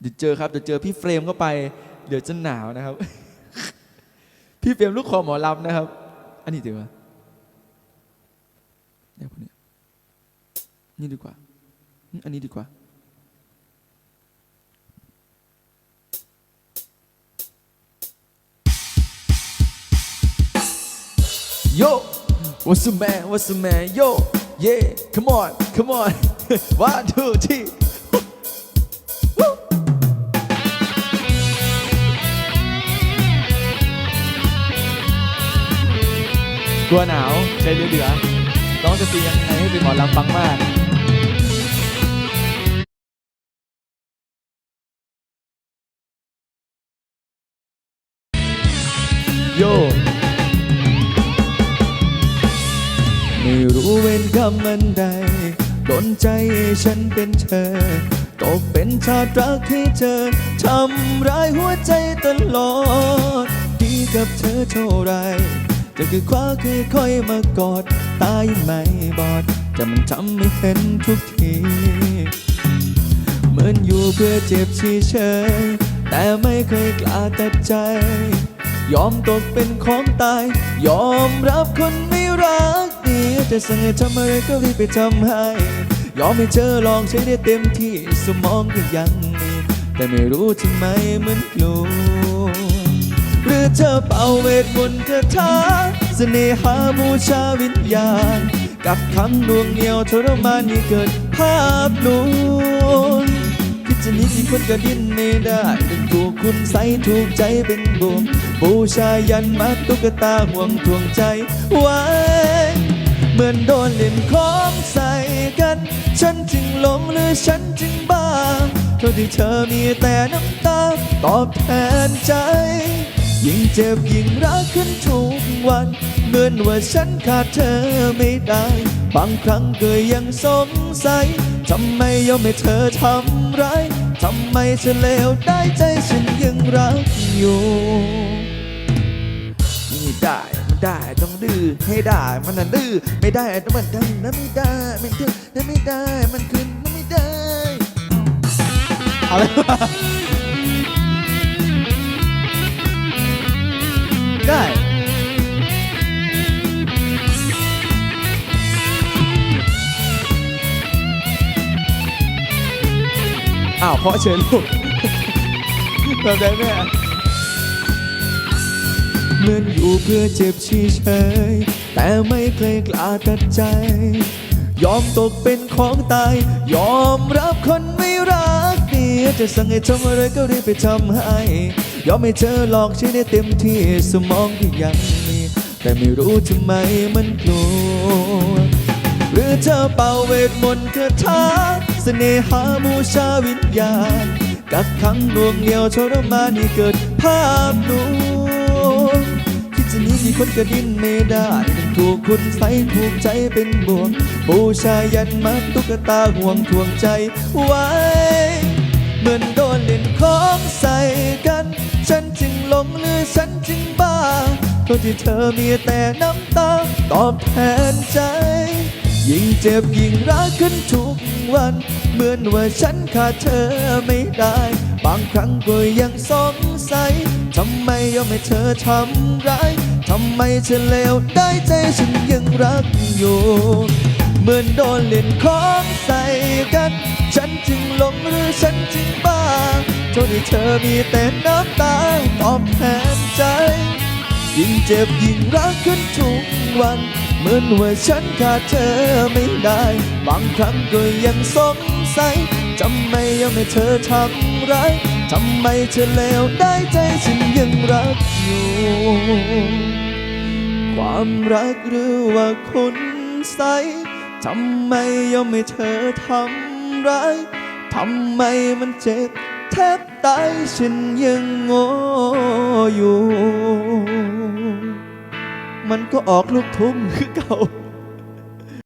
เดี๋ยวเจอครับเดี๋ยวเจอพี่เฟรมเข้าไป เดี๋ยวจะหนาวนะครับ พี่เฟรมลูกคอหมอลำนะครับ อันนี้ดีกว่าเนี่ยพวกนี้นี่ดีกว่า อันนี้ดีกว่า Yo, what's the man? What's the man? Yo, yeah, come on, come on. One, two, three. กลัวหนาวใจเหลือๆต้องจะตียังไงให้เป็นหมอลำฟังมากโยไม่รู้เว้นคำมันใดดนใจฉันเป็นเธอตกเป็นชาตรักที่เธอทำร้ายหัวใจตลอด ดีกับเธอเท่าไร จะคือคว้าคือค่อยมากอดตายังไม่บอดจะมันทำให้เห็นทุกที เหมือนอยู่เพื่อเจ็บเฉยแต่ไม่เคยกล้าตัดใจ ยอมตกเป็นของตาย ยอมรับคนไม่รักดีจะสั่งให้ทำอะไรก็รีบไปทำให้ ยอมให้เธอลองใช้ได้เต็มที่สมองก็ยังมีแต่ไม่รู้ทำไมเหมือนกลัว เธอเป่าเวทมนต์คาถาเสน่หาบูชาวิญญาณ กับคำดวงเหนียวทรมานให้เกิดภาพลวงคิดจะนี้ที่คนก็ดิ้นไม่ได้เป็นถูกคุณใสถูกใจเป็นบวงบูชายันมัดตุ๊กตาห่วงทวงใจไว้ เหมือนโดนเล่นของใส่กัน ฉันจึงหลงหรือฉันจึงบ้าเท่าที่เธอมีแต่น้ำตาตอบแทนใจ ยิ่งเจ็บยิ่งรักขึ้นทุกวัน เหมือนว่าฉันขาดเธอไม่ได้ บางครั้งก็ยังสงสัย ทำไมยอมให้เธอทำร้าย ทำไมฉันเลวได้ใจฉันยังรักอยู่นี่ได้มันได้ต้องดื้อให้ได้มันน่ะดื้อไม่ได้ต้องมันได้นะไม่ได้ไม่ได้นะไม่ได้มันคืนนะไม่ได้อะไร ได้อ้าวเพราะเชิญลูกแบบได้ไหมอะเหมือนอยู่เพื่อเจ็บชี้เฉยแต่ไม่เคยกล้าตัดใจ ยอมตกเป็นของตาย ยอมรับคนไม่รักเดียจะสั่งให้ทำอะไรก็รีบไปทำให้ ยอมให้เธอหลอกใช้ได้เต็มที่สมองที่ยังมี แต่ไม่รู้ทำไมมันกลัว หรือเธอเป่าเวทมนต์คาถาเสน่หาบูชาวิญญาณ กักขังหน่วงเหนียวทรมานให้เกิดภาพลวงคิดจะหนี้ที่คนก็ดิ้นไม่ได้ยังถูกคุณใส่ถูกใจเป็นบ่วงบูชายันมัดตุ๊กตาห่วงทวงใจไว้ เพราะที่เธอมีแต่น้ำตาตอบแทนใจ ยิ่งเจ็บยิ่งรักขึ้นทุกวัน เหมือนว่าฉันขาดเธอไม่ได้ บางครั้งก็ยังสงสัยทำไมยอมให้เธอทำร้ายทำไมฉันเลวได้ใจฉันยังรักอยู่เหมือนโดนเล่นของใส่กัน ฉันจึงหลงหรือฉันจึงบ้าเท่าที่เธอมีแต่น้ำตาตอบแทนใจ ยิ่งเจ็บยิ่งรักขึ้นทุกวัน เหมือนว่าฉันขาดเธอไม่ได้ บางครั้งก็ยังสงสัยทำไมยังไม่เธอทำร้ายทำไมเธอเลวได้ใจฉันยังรักอยู่ ความรักหรือว่าคุณใสทำไมยอมให้เธอทำร้ายทำไมมันเจ็บ ทบตายฉันยังโง่อยู่ มันก็ออกลูกทุ่งคือเก่า